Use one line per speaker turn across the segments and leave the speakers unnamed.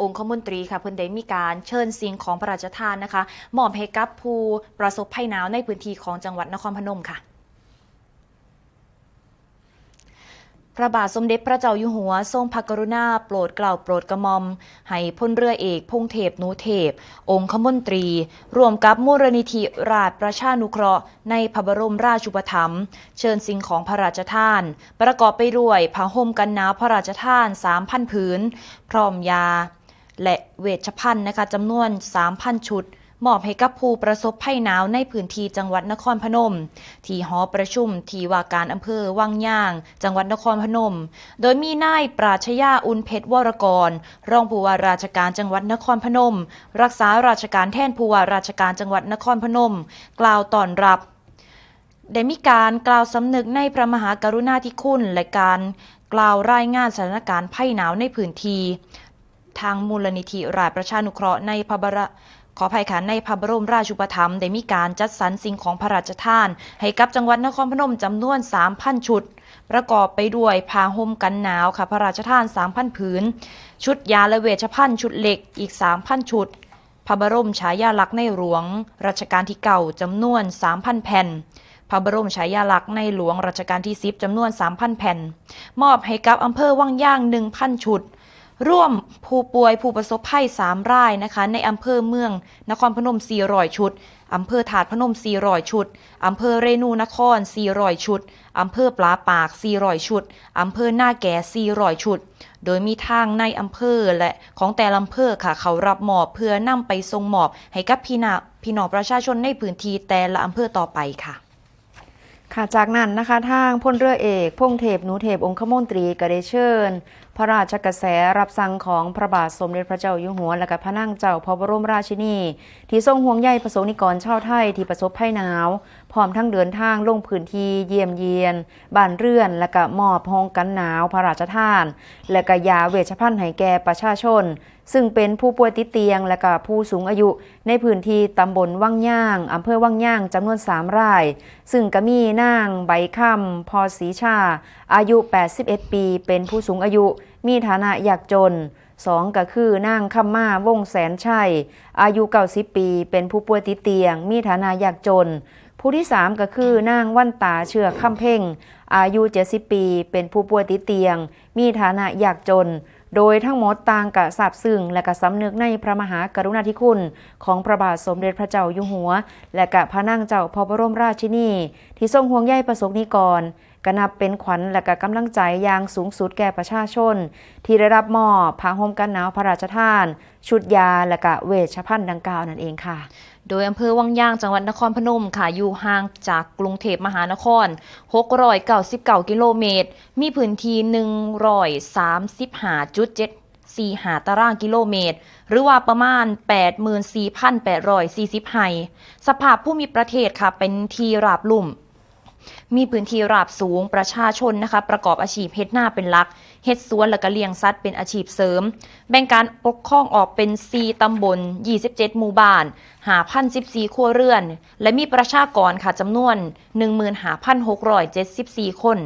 องคมนตรีค่ะเพิ่นได้มีการเชิญสิ่งของพระราชทานนะคะมอบให้กับผู้ประสบภัยหนาวในพื้นที่ของจังหวัดนครพนมค่ะพระบาทสมเด็จพระเจ้าอยู่หัว ทรงพระกรุณาโปรดเกล้าโปรดกระหม่อม ให้พลเรือเอกพงเทพนูเทพ องคมนตรี รวมกับมูลนิธิราชประชานุเคราะห์ ในพระบรมราชูปถัมภ์เชิญสิ่งของพระราชทาน ประกอบไปด้วยผ้าห่มกันหนาวพระราชทาน3,000ผืน พร้อมยา และเวชภัณฑ์นะคะจำนวน 3,000 ชุด มอบให้กับผู้ประสบภัยหนาวในพื้นที่จังหวัดนครพนม ที่หอประชุมที่ว่าการอำเภอวังย่าง จังหวัดนครพนม โดยมีนายปราชญาอุนเพชรวรกร รองผู้ว่าราชการจังหวัดนครพนม รักษาราชการแทนผู้ว่าราชการจังหวัดนครพนม กล่าวต้อนรับได้มีการกล่าวสำนึกในพระมหากรุณาธิคุณและการกล่าวรายงานสถานการณ์ภัยหนาวในพื้นที่ ทางมูลนิธิราชประชานุเคราะห์ในพระบรขออภัยค่ะในพระบรมราชูปถัมภ์ได้มีการจัดสรรสิ่งของพระราชทาน ให้กับจังหวัดนครพนมจำนวน 3,000 ชุด ประกอบไปด้วยผ้าห่มกันหนาวค่ะพระราชทาน 3,000 ผืน ชุดยาและเวชภัณฑ์ชุดเหล็กอีก 3,000 ชุด พระบรมฉายาลักษณ์ในหลวงรัชกาลที่เก่าจำนวน 3,000 แผ่น พระบรมฉายาลักษณ์ในหลวงรัชกาลที่ 10จำนวน 3,000 แผ่น มอบให้กับอำเภอวังย่าง 1,000 ชุด ร่วมผู้ป่วยผู้ประสบภัย 3 รายนะคะ ในอำเภอเมือง นครพนม 400 ชุด อำเภอถาดพนม 400 ชุด อำเภอเรนูนคร 400 ชุด อำเภอปลาปาก 400 ชุด อำเภอหน้าแก่ 400 ชุด โดยมีทางในอำเภอและของแต่ละอำเภอค่ะ เขารับมอบเพื่อนำไปส่งมอบให้กับพี่นาพี่น้องประชาชนในพื้นที่แต่ละอำเภอต่อไปค่ะ
ค่ะจากนั้นนะคะทางพลเรือเอกพงเทพหนูเทพองคมนตรีก็ได้เชิญ พระราชกระแสรับสั่งของพระบาทสมเด็จพระเจ้าอยู่หัว และก็พระนั่งเจ้าพระบรมราชินี ที่ทรงห่วงใยประสงนิกรชาวไทยที่ประสบภัยหนาว พร้อมทั้งเดินทางลงพื้นที่เยี่ยมเยียน บ้านเรือน และก็มอบห้องกันหนาว พระราชทาน และก็ยาเวชภัณฑ์ให้แก่ประชาชน ซึ่งเป็นผู้ป่วยติดเตียง และก็ผู้สูงอายุ ในพื้นที่ตำบลวังย่างอำเภอวังย่างจำนวน3ราย ซึ่งก็มีนางใบคำพอศรีชา อายุ 81 ปี เป็นผู้สูงอายุ มีฐานะยากจน2ก็คือนางคำมาวงแสนชัย อายุ90ปี เป็นผู้ป่วยติดเตียง มีฐานะยากจน ผู้ที่3ก็คือนางวันตาเชื่อคำเพ่ง อายุ70ปี เป็นผู้ป่วยติดเตียง มีฐานะยากจน โดยทั้งหมดต่างกะสาบซึ้งและกะสำนึกในพระมหากรุณาธิคุณ ของพระบาทสมเด็จพระเจ้าอยู่หัว และกะพระนั่งเจ้าพระบรมราชินีที่ทรงห่วงใยประสบนิกร ก็นับเป็นขวัญและกะกำลังใจอย่างสูงสุดแก่ประชาชน ที่ได้รับมอบผ้าห่มกันหนาวพระราชทาน ชุดยาและกะเวชภัณฑ์ดังกล่าวนั่นเองค่ะ
โดยอำเภอวังย่างจังหวัดนครพนมค่ะอยู่ห่างจากกรุงเทพมหานคร 699 กิโลเมตร มีพื้นที่135.7 4ตารางกิโลเมตร หรือว่าประมาณ 84,840 ไฮสภาพผู้มีประเทศค่ะเป็นที่ราบลุ่ม มีพื้นที่ราบสูงประชาชนนะคะประกอบอาชีพเฮ็ดหน้าเป็นหลักเฮ็ดสวนและก็เลี้ยงสัตว์เป็นอาชีพเสริม แบ่งการปกครองออกเป็น 4 ตำบล 27 หมู่บ้านหา1,014 ครัวเรือน และมีประชากรค่ะจำนวน 15,674 คน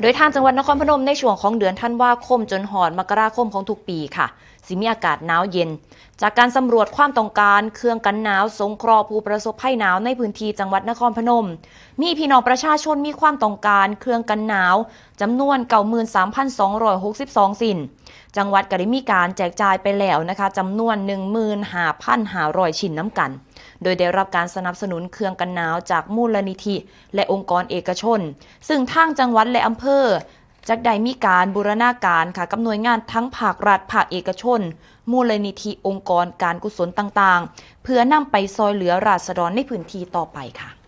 โดยทางจังหวัดนครพนมในช่วงของเดือนธันวาคมจนหอดมกราคมของทุกปีค่ะสิมีอากาศหนาวเย็น จากการสำรวจความต้องการเครื่องกันหนาวสงเคราะห์ผู้ประสบภัยหนาวในพื้นที่จังหวัดนครพนม มีพี่น้องประชาชนมีความต้องการเครื่องกันหนาวจำนวน 93,262 สิน จังหวัดก็ได้มีการแจกจ่ายไปแล้วนะคะจำนวน 15,500 ชิ้นน้ำกัน โดยได้รับการสนับสนุนเครื่องกันหนาวจากมูลนิธิ และองค์กรเอกชน ซึ่งทางจังหวัดและอำเภอ จากได้มีการบูรณาการค่ะกับหน่วยงานทั้งภาครัฐภาคเอกชน มูลนิธิองค์กรการกุศลต่างๆ เพื่อนำไปซอยเหลือราษฎรในพื้นที่ต่อไปค่ะ